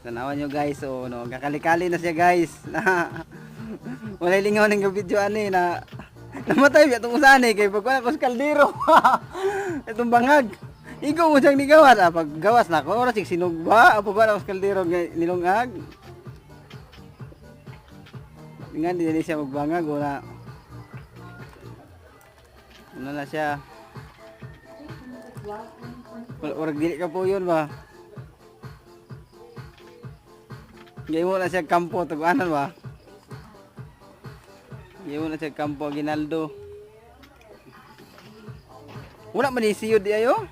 Tanawan nyo guys, oh, no, kakalikali na siya guys. Wala lingaw ng video ani na namatay biya itong usani kay pagkuha ko sa kaldero. Itong bangag. Ikaw mo siyang nigawas. Ah, pag gawas na ko, oras sinugba. Apo ba ako sa kaldero nga nilungag. Nga, di na siya magbangag. Wala. Ano na siya. Wala, Orag dili ka po yun ba? Gaya mo na siya kampo, taguanan ba? Gaya mo na siya kampo, Ginaldo. Wala man isiyod di ayo?